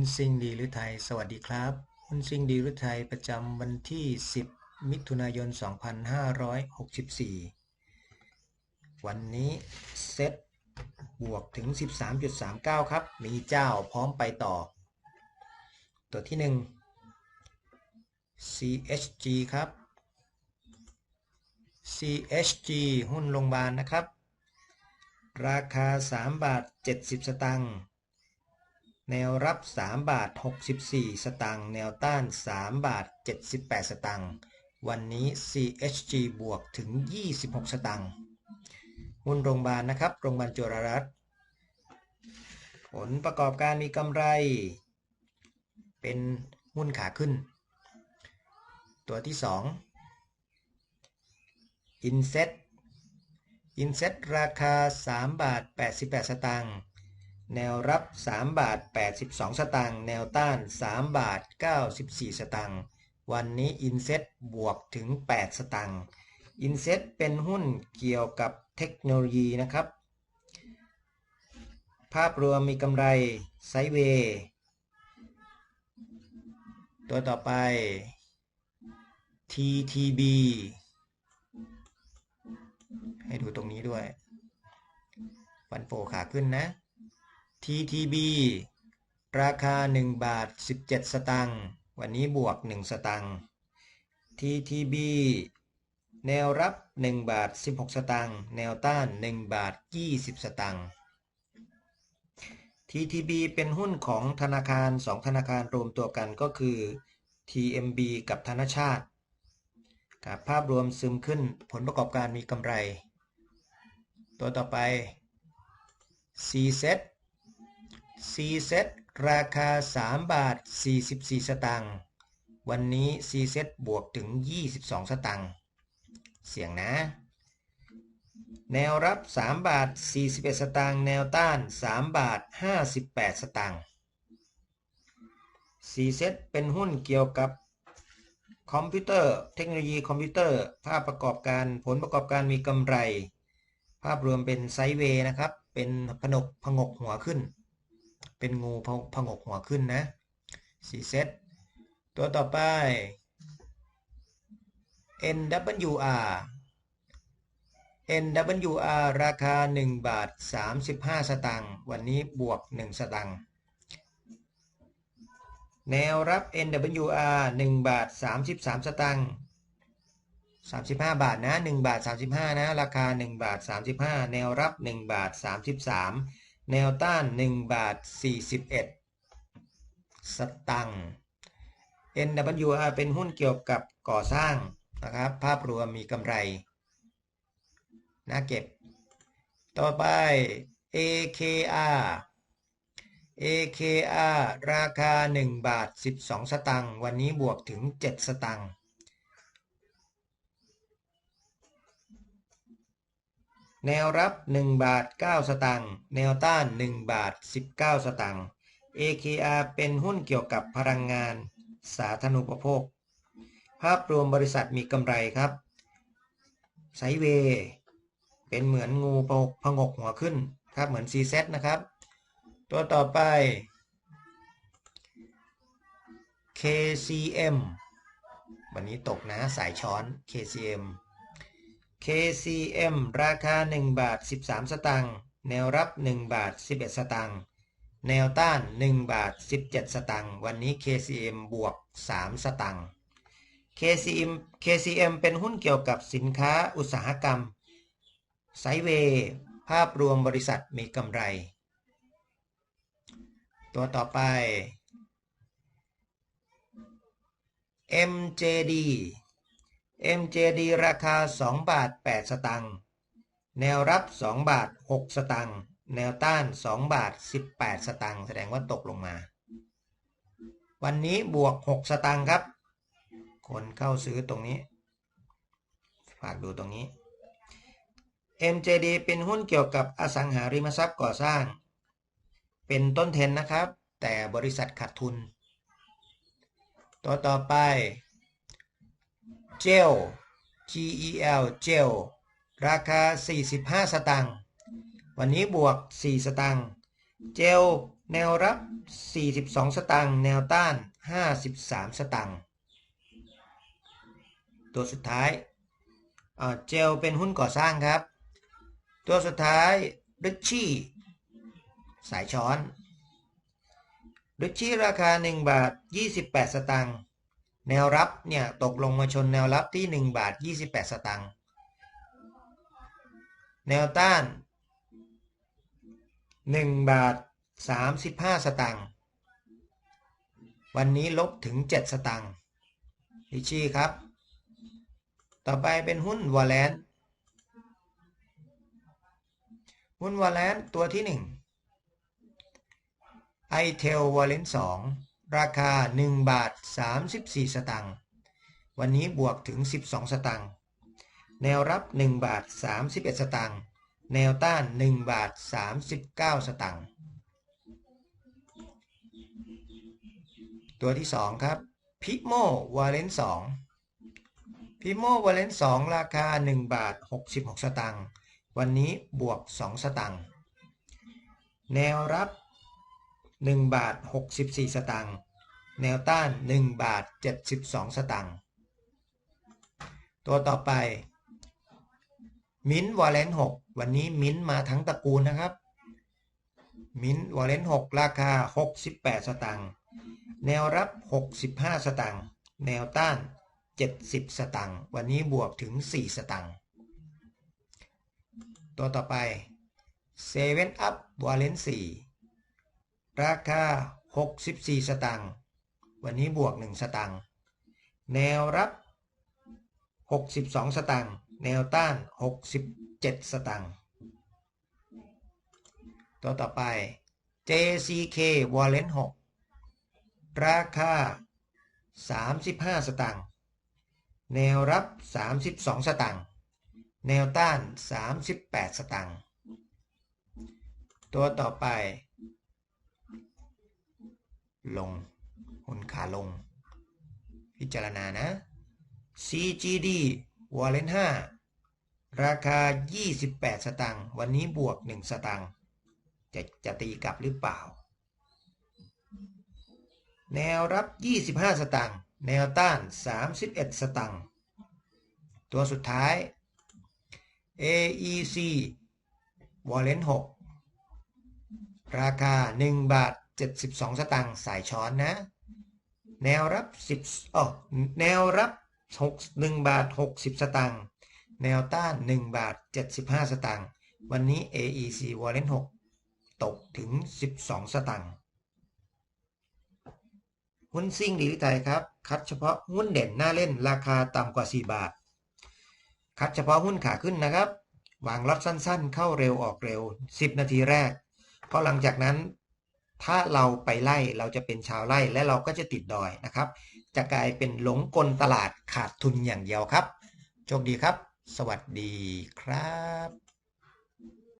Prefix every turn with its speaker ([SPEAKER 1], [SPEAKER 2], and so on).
[SPEAKER 1] นซิงดีหรือไทย สวัสดีครับหุ้นซิงดีหรือไทยประจำวันที่ 10 มิถุนายน 2564 วันนี้เซ็ตบวกถึง 13.39 ครับ มีเจ้าพร้อมไปต่อ ตัวที่ 1 CHG ครับ CHG หุ้นโรงพยาบาลนะครับ ราคา 3 บาท 70 สตางค์ แนวรับ 3 บาท 64 สตางค์ แนวต้าน 3 บาท 78 สตางค์ วันนี้ CHG บวกถึง 26 สตางค์ หุ้นโรงพยาบาลนะครับ โรงพยาบาลจุฬารัตน์ ผลประกอบการมีกำไร เป็นหุ้นขาขึ้น ตัวที่ 2 Inset Inset ราคา 3 บาท 88 สตางค์ แนวรับ 3 บาท 82 สตางค์ แนวต้าน 3 บาท 94 สตางค์ วันนี้อินเซ็ตบวกถึง 8 สตางค์ อินเซ็ตเป็นหุ้นเกี่ยวกับเทคโนโลยีนะครับ ภาพรวมมีกำไรไซเวย์ตัวต่อไป TTB ให้ดูตรงนี้ด้วย วันโฟขาขึ้นนะ TTB ราคา 1 บาท 17 สตางค์ วันนี้บวก 1 สตางค์ TTB แนวรับ 1 บาท 16 สตางค์ แนวต้าน 1 บาท 20 สตางค์ TTB เป็นหุ้นของธนาคาร 2 ธนาคารรวมตัวกันก็คือ TMB กับธนชาติกับภาพรวมซึมขึ้นผลประกอบการมีกำไร ตัวต่อไป CZ C เซ็ตราคา 3 บาท 44 สตางค์วันนี้ C เซ็ตบวกถึง 22 สตางค์เสียงนะ แนวรับ 3 บาท 41 สตางค์แนวต้าน 3 บาท 58 สตางค์ C เซ็ตเป็นหุ้นเกี่ยวกับคอมพิวเตอร์ เทคโนโลยีคอมพิวเตอร์ ภาพประกอบการผลประกอบการมีกำไร ภาพรวมเป็นไซเวย์นะครับ เป็นผนกผงกหัวขึ้น เป็นงูพงกหัวขึ้นนะสี่เซตตัวต่อไป NWR NWR ราคา 1 บาท 35 สตางค์วันนี้บวก 1 สตางค์แนวรับ NWR 1 บาท 33 สตางค์35 บาทนะ 1 บาท 35 นะ ราคา 1 บาท 35 แนวรับ 1 บาท 33 แนวต้าน 1 บาท 41 สตังค์ NWR เป็นหุ้นเกี่ยวกับก่อสร้างนะครับ ภาพรวมมีกำไรน่าเก็บ ต่อไป AKR AKR ราคา 1 บาท 12 สตังค์ วันนี้บวกถึง 7 สตังค์ แนวรับ 1 บาท 9 สตางค์แนวต้าน 1 บาท 19 สตางค์ AKR เป็นหุ้นเกี่ยวกับพลังงาน สาธารณูปโภค ภาพรวมบริษัทมีกำไรครับไซเวเป็นเหมือนงูพงกหัวขึ้นครับเหมือน CZ นะครับ ตัวต่อไป KCM วันนี้ตกนะสายช้อน KCM KCM ราคา 1 บาท 13 สตางค์ แนวรับ 1 บาท 11 สตางค์ แนวต้าน 1 บาท 17 สตางค์ วันนี้ KCM บวก 3 สตางค์ KCM KCM เป็นหุ้นเกี่ยวกับสินค้าอุตสาหกรรม ไซเวย์ภาพรวมบริษัทมีกำไร ตัวต่อไป MJD MJD ราคา 2 บาท 8 สตางค์ แนวรับ 2 บาท 6 สตางค์ แนวต้าน 2 บาท 18 สตางค์ แสดงว่าตกลงมา วันนี้บวก 6 สตางค์ครับ คนเข้าซื้อตรงนี้ ฝากดูตรงนี้ MJD เป็นหุ้นเกี่ยวกับอสังหาริมทรัพย์ก่อสร้าง เป็นต้นเทนนะครับ แต่บริษัทขาดทุน ตัวต่อไป เจล GEL เจลราคา 45 สตางค์วันนี้บวก 4 สตางค์เจลแนวรับ 42 สตางค์แนวต้าน 53 สตางค์ตัวสุดท้ายเจลเป็นหุ้นก่อสร้างครับ ตัวสุดท้ายริชชี่สายช้อนริชชี่ราคา 1 บาท 28 สตางค์ แนวรับเนี่ยตกลงมาชนแนวรับที่ 1 บาท 28 สตางค์แนวต้าน 1 บาท 35 สตางค์วันนี้ลบถึง 7 สตางค์ลิชี่ครับ ต่อไปเป็นหุ้นวอลเลนหุ้นวอลเลนตัวที่ 1 i t e l w a l l e n 2 ราคา 1 บาท 34 สตางค์ วันนี้บวกถึง 12 สตางค์ แนวรับ 1 บาท 31 สตางค์ แนวต้าน 1 บาท 39 สตางค์ ตัวที่ 2 ครับ พิโมวาเลน2พิโมวาเลน2ราคา 1 บาท 66 สตางค์ วันนี้บวก 2 สตางค์ แนวรับ 1 บาท 64 สตางค์แนวต้าน 1 บาท 72 สตางค์ตัวต่อไป มิ้นวอลเลน6วันนี้มิ้นมาทั้งตระกูลนะครับ มิ้นวอลเลน6ราคา 68 สตางค์แนวรับ 65 สตางค์แนวต้าน 70 สตางค์วันนี้บวกถึง 4 สตางค์ตัวต่อไป7 Up w a l l e n 4 ราคา 64 สตางค์วันนี้บวก 1 สตางค์แนวรับ 62 สตางค์แนวต้าน 67 สตางค์ตัวต่อไป JCK Wallet 6 ราคา 35 สตางค์แนวรับ 32 สตางค์แนวต้าน 38 สตางค์ตัวต่อไป ลงหุ้นขาลง พิจารณานะ CGD w a l l e n 5ราคา 28 สตางค์วันนี้บวก 1 สตางค์จะจะตีกลับหรือเปล่า แนวรับ 25 สตางค์แนวต้าน 31 สตางค์ตัวสุดท้าย AEC w a l l e n 6ราคา 1 บาท 72 สตางค์สายช้อนนะ แนวรับ 10อ๋อแนวรับ6 1บาท 60 สตางค์แนวต้าน 1 บาท 75 สตางค์วันนี้ AEC w a l l e n 6ตกถึง 12 สตางค์หุ้นซิ่งดีลิไทยครับ คัดเฉพาะหุ้นเด่นหน้าเล่นราคาต่ำกว่า 4 บาท คัดเฉพาะหุ้นขาขึ้นนะครับ วางล็อตสั้นๆ เข้าเร็วออกเร็ว 10 นาทีแรก เพราะหลังจากนั้น ถ้าเราไปไล่เราจะเป็นชาวไล่และเราก็จะติดดอยนะครับ จะกลายเป็นหลงกลตลาดขาดทุนอย่างเดียวครับ โชคดีครับ สวัสดีครับ